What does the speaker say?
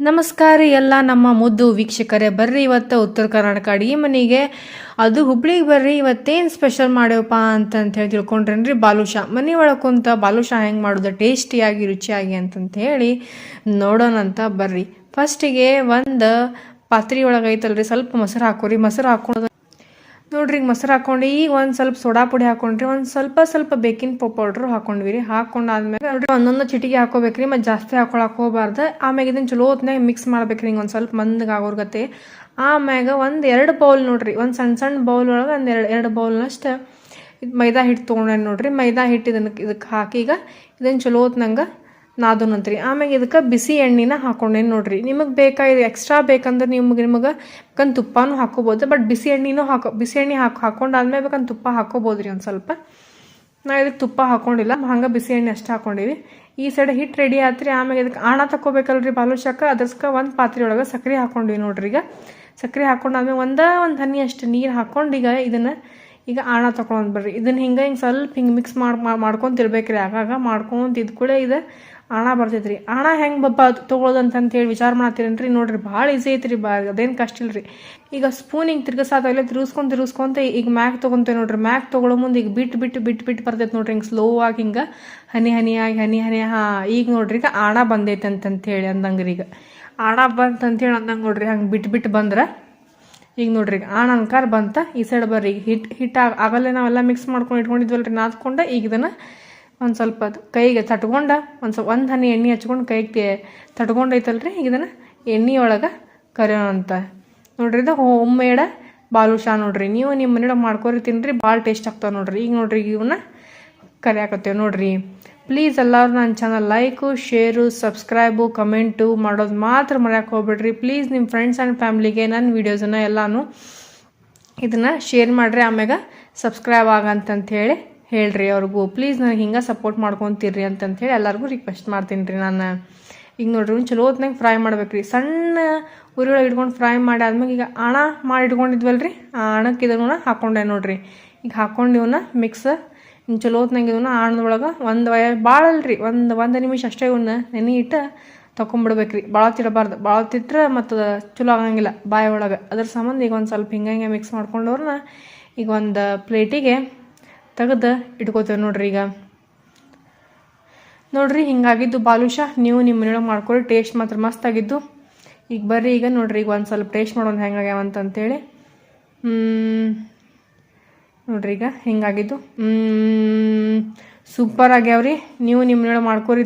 ನಮಸ್ಕಾರ ಎಲ್ಲ ನಮ್ಮ ಮುದ್ದು ವೀಕ್ಷಕರೇ, ಬರ್ರಿ ಇವತ್ತು ಉತ್ತರ ಕರ್ನಾಟಕ ಅಡಿಗೆ ಮನೆಗೆ. ಅದು ಹುಬ್ಳಿಗೆ ಬರ್ರಿ, ಇವತ್ತೇನು ಸ್ಪೆಷಲ್ ಮಾಡ್ಯವಪ್ಪ ಅಂತಂತ ಹೇಳಿ ತಿಳ್ಕೊಂಡ್ರೇನ್ರಿ ಬಾಲುಷಾ ಮನೆ ಒಳಗೆ ಕುಂತ ಬಾಲುಷಾ ಹೆಂಗೆ ಮಾಡೋದು, ಟೇಸ್ಟಿಯಾಗಿ, ರುಚಿಯಾಗಿ ಅಂತಂತ ಹೇಳಿ ನೋಡೋಣಂತ ಬರ್ರಿ. ಫಸ್ಟಿಗೆ ಒಂದು ಪಾತ್ರೆ ಒಳಗೆ ಐತಲ್ರಿ, ಸ್ವಲ್ಪ ಮೊಸರು ಹಾಕೋರಿ. ಮೊಸರು ಹಾಕೊಂಡು ನೋಡ್ರಿ, ಈಗ ಮೊಸರು ಹಾಕೊಂಡು, ಈಗ ಒಂದು ಸ್ವಲ್ಪ ಸೋಡಾ ಪುಡಿ ಹಾಕೊಂಡ್ರಿ, ಒಂದು ಸ್ವಲ್ಪ ಸ್ವಲ್ಪ ಬೇಕಿಂಗ್ ಪೌಡ್ರ್ ಹಾಕೊಂಡ್ವಿ ರೀ ಹಾಕೊಂಡಾದ್ಮೇಲೆ ನೋಡ್ರಿ, ಒಂದೊಂದು ಚಿಟಿಗೆ ಹಾಕೋಬೇಕ್ರಿ, ಮತ್ತು ಜಾಸ್ತಿ ಹಾಕೊಳಕ್ ಹೋಗ್ಬಾರ್ದು. ಆಮ್ಯಾಗ ಇದನ್ನ ಚಲೋ ಹೊತ್ನಾಗ ಮಿಕ್ಸ್ ಮಾಡ್ಬೇಕ್ರಿ ಹಿಂಗೆ ಒಂದು ಸ್ವಲ್ಪ ಮಂದಗೆ ಆಗೋರ್ಗತ್ತೆ ಆಮ್ಯಾಗ ಒಂದು ಎರಡು ಬೌಲ್ ನೋಡ್ರಿ, ಒಂದು ಸಣ್ಣ ಸಣ್ಣ ಬೌಲ್ ಒಳಗೆ ಒಂದು ಎರಡು ಎರಡು ಬೌಲ್ನಷ್ಟು ಇದು ಮೈದಾ ಹಿಟ್ಟು ತೊಗೊಂಡೆ ನೋಡ್ರಿ. ಮೈದಾ ಹಿಟ್ಟು ಇದನ್ನ ಇದಕ್ಕೆ ಹಾಕಿ ಈಗ ಇದನ್ನು ಚಲೋ ಹೊತ್ನಂಗೆ ನಾದೋನಂತ್ರಿ. ಆಮ್ಯಾಗ ಇದಕ್ಕೆ ಬಿಸಿ ಎಣ್ಣೆನ ಹಾಕೊಂಡೇನು ನೋಡ್ರಿ. ನಿಮಗೆ ಬೇಕಾಗಿದೆ ಎಕ್ಸ್ಟ್ರಾ ಬೇಕಂದ್ರೆ ನಿಮ್ಗೆ ನಿಮಗೆ ಬೇಕಂದ್ರೆ ತುಪ್ಪನೂ ಹಾಕೋಬೋದು. ಬಟ್ ಬಿಸಿ ಎಣ್ಣೆನೂ ಹಾಕೋ, ಬಿಸಿ ಎಣ್ಣೆ ಹಾಕಿ, ಹಾಕೊಂಡಾದ್ಮೇಲೆ ಬೇಕಂದ್ರೆ ತುಪ್ಪ ಹಾಕೋಬೋದು ರೀ ಒಂದು ಸ್ವಲ್ಪ. ನಾ ಇದಕ್ಕೆ ತುಪ್ಪ ಹಾಕೊಂಡಿಲ್ಲ. ಹಂಗೆ ಬಿಸಿ ಎಣ್ಣೆ ಅಷ್ಟು ಹಾಕೊಂಡಿವಿ. ಈ ಸೈಡ್ ಹಿಟ್ಟು ರೆಡಿ ಆತ್ರಿ. ಆಮೇಲೆ ಇದಕ್ಕೆ ಆಣ ತಗೋಬೇಕಲ್ರಿ ಬಾಲುಶಾಕ ಅದ್ರಸ್ಕ ಒಂದು ಪಾತ್ರೆ ಒಳಗೆ ಸಕ್ಕರೆ ಹಾಕೊಂಡಿವಿ ನೋಡ್ರಿ ಈಗ. ಸಕ್ಕರೆ ಹಾಕೊಂಡಾದ್ಮೇಲೆ ಒಂದೇ ಒಂದು ಹನಿ ಅಷ್ಟು ನೀರು ಹಾಕೊಂಡು ಈಗ ಇದನ್ನು ಈಗ ಆಣ ತಗೊಂಡ್ ಬರ್ರಿ. ಇದನ್ನ ಹಿಂಗೆ ಹಿಂಗೆ ಸ್ವಲ್ಪ ಹಿಂಗೆ ಮಿಕ್ಸ್ ಮಾಡಿ ಮಾಡ್ಕೊಂತಿರ್ಬೇಕ್ರಿ ಆಗಾಗ ಮಾಡ್ಕೊಂತ ಇದ್ ಕೂಡ ಇದು. ಆಣ ಬರ್ತೈತ್ರಿ. ಆಣ ಹೆಂಗೆ ಬಬ್ಬ ತೊಗೊಳೋದು ಅಂತ ಹೇಳಿ ವಿಚಾರ ಮಾಡತ್ತೀರೇನ್ರಿ? ನೋಡ್ರಿ, ಭಾಳ ಈಸಿ ಐತ್ರಿ ಬಾ, ಅದೇನು ಕಷ್ಟ ಇಲ್ರಿ. ಈಗ ಸ್ಪೂನ್ ಹಿಂಗೆ ತಿರ್ಗಸಾದಾಗಲೇ ತಿರುಗಿಸ್ಕೊಂಡು ತಿರುಗಿಸ್ಕೊಂತ ಈಗ ಮ್ಯಾಕ್ ತೊಗೊಂತೇವೆ ನೋಡ್ರಿ. ಮ್ಯಾಕ್ ತೊಗೊಳೋ ಮುಂದೆ ಈಗ ಬಿಟ್ಟು ಬಿಟ್ಟು ಬಿಟ್ಟು ಬಿಟ್ಟು ಬರ್ತೈತೆ ನೋಡ್ರಿ. ಹಿಂಗೆ ಸ್ಲೋ ಆಗಿ ಹಿಂಗೆ ಹನಿ, ಹನಿಯಾಗಿ, ಹನಿ ಹನಿ, ಹಾಂ, ಈಗ ನೋಡ್ರಿ ಈಗ ಆಣ ಬಂದೈತೆ ಅಂತಂತ ಹೇಳಿ ಅಂದಂಗ್ರಿ ಈಗ ಆಣ ಬಂತಂತೇಳಿ ಅಂದಂಗೆ ನೋಡ್ರಿ. ಹಂಗೆ ಬಿಟ್ಟು ಬಿಟ್ಟು ಬಂದ್ರೆ ಈಗ ನೋಡ್ರಿ ಆಣ ಅನ್ಕಾರ ಬಂತ, ಈ ಸೈಡ್ ಬರ್ರಿ, ಈಗ ಹಿಟ್ ಹಿಟ್ಟು ಆಗಲ್ಲೇ ನಾವೆಲ್ಲ ಮಿಕ್ಸ್ ಮಾಡ್ಕೊಂಡು ಇಟ್ಕೊಂಡಿದ್ವಲ್ರಿ, ನಾದ್ಕೊಂಡು ಈಗ ಇದನ್ನು ಒಂದು ಸ್ವಲ್ಪ ಕೈಗೆ ತಟ್ಕೊಂಡ, ಒಂದು ಸ್ವಲ್ಪ ಒಂದು ಹನಿ ಎಣ್ಣೆ ಹಚ್ಕೊಂಡು ಕೈಗೆ ರೀ ಈಗ ಇದನ್ನು ಎಣ್ಣೆ ಒಳಗೆ ಕರಿಯೋಣ ಅಂತ. ನೋಡ್ರಿ, ಇದು ಹೋಮ್ ಮೇಡ ಬಾಲುಷಾ ನೋಡ್ರಿ, ನೀವು ನಿಮ್ಮ ಮನೆಯೊಳಗೆ ಮಾಡ್ಕೊರಿ ತಿನ್ನಿರಿ ಭಾಳ ಟೇಸ್ಟ್ ಆಗ್ತಾವೆ ನೋಡ್ರಿ. ಈಗ ನೋಡ್ರಿ ಇವನ್ನ ಕರಿಯಾಕತ್ತೇವೆ ನೋಡ್ರಿ. ಪ್ಲೀಸ್ ಎಲ್ಲರೂ ನನ್ನ channel like share subscribe comment ಮಾಡೋದು ಮಾತ್ರ ಮರೆಯೋಕೆ ಹೋಗ್ಬಿಡ್ರಿ. ಪ್ಲೀಸ್ ನಿಮ್ಮ ಫ್ರೆಂಡ್ಸ್ ಆ್ಯಂಡ್ ಫ್ಯಾಮ್ಲಿಗೆ ನನ್ನ ವೀಡಿಯೋಸನ್ನ ಎಲ್ಲನೂ ಇದನ್ನು ಶೇರ್ ಮಾಡಿರಿ, ಆಮ್ಯಾಗ ಸಬ್ಸ್ಕ್ರೈಬ್ ಆಗಂತಂಥೇಳಿ ಹೇಳ್ರಿ ಅವ್ರಿಗೂ. ಪ್ಲೀಸ್ ನನಗೆ ಹಿಂಗೆ ಸಪೋರ್ಟ್ ಮಾಡ್ಕೊತೀರಿ ಅಂತಂಥೇಳಿ ಎಲ್ಲರಿಗೂ ರಿಕ್ವೆಸ್ಟ್ ಮಾಡ್ತೀನಿ ರೀ ನಾನು. ಈಗ ನೋಡ್ರಿ, ಒಂದು ಚಲೋ ಹೊತ್ನಾಗ ಫ್ರೈ ಮಾಡ್ಬೇಕ್ರಿ. ಸಣ್ಣ ಉರಿಯೊಳಗೆ ಇಟ್ಕೊಂಡು ಫ್ರೈ ಮಾಡಿ ಆದ್ಮೇಲೆ ಈಗ ಹಣ ಮಾಡಿ ಇಟ್ಕೊಂಡಿದ್ವಲ್ರಿ, ಆ ಹಣಕ್ಕೆ ಇದನ್ನ ಹಾಕೊಂಡೆ ನೋಡ್ರಿ. ಈಗ ಹಾಕೊಂಡು ಇವನ್ನ ಮಿಕ್ಸ್ ಇನ್ನು ಚಲೋ ಹೊತ್ನಾಗ ಇವನ್ನ ಆಣದೊಳಗೆ ಒಂದು ವಯ ಭಾಳ ಅಲ್ರಿ ಒಂದು ಒಂದು ನಿಮಿಷ ಅಷ್ಟೇ ಇವನ್ನ ನೆನೆ ಇಟ್ಟು ತೊಗೊಂಬಿಡ್ಬೇಕ್ರಿ ಭಾಳ ತಿಡಬಾರ್ದು ಭಾಳ ತಿಟ್ರೆ ಮತ್ತು ಚಲೋ ಆಗಂಗಿಲ್ಲ ಬಾಯಿ ಒಳಗೆ. ಅದ್ರ ಸಂಬಂಧ ಈಗ ಒಂದು ಸ್ವಲ್ಪ ಹಿಂಗೆ ಹಿಂಗೆ ಮಿಕ್ಸ್ ಮಾಡ್ಕೊಂಡವ್ರನ್ನ ಈಗ ಒಂದು ಪ್ಲೇಟಿಗೆ ತೆಗೆದು ಇಟ್ಕೋತೇವೆ ನೋಡ್ರಿ ಈಗ. ನೋಡ್ರಿ ಹಿಂಗಾಗಿದ್ದು ಬಾಲುಷ, ನೀವು ನಿಮ್ಮ ಮನೆಯೊಳಗೆ ಮಾಡ್ಕೊಳ್ಳಿ ಟೇಸ್ಟ್ ಮಾತ್ರ ಮಸ್ತ್ ಆಗಿದ್ದು. ಈಗ ಬರ್ರಿ ಈಗ ನೋಡ್ರಿ ಈಗ ಒಂದು ಸ್ವಲ್ಪ ಟೇಸ್ಟ್ ಮಾಡೋಣ ಹೆಂಗಾಗ್ಯಾವ ಅಂತಂತೇಳಿ ನೋಡ್ರಿ ಈಗ ಹಿಂಗಾಗಿದ್ದು? ಸೂಪರ್ ಆಗ್ಯಾವ್ರಿ. ನೀವು ನಿಮ್ಮ ಮಾಡ್ಕೊರಿ.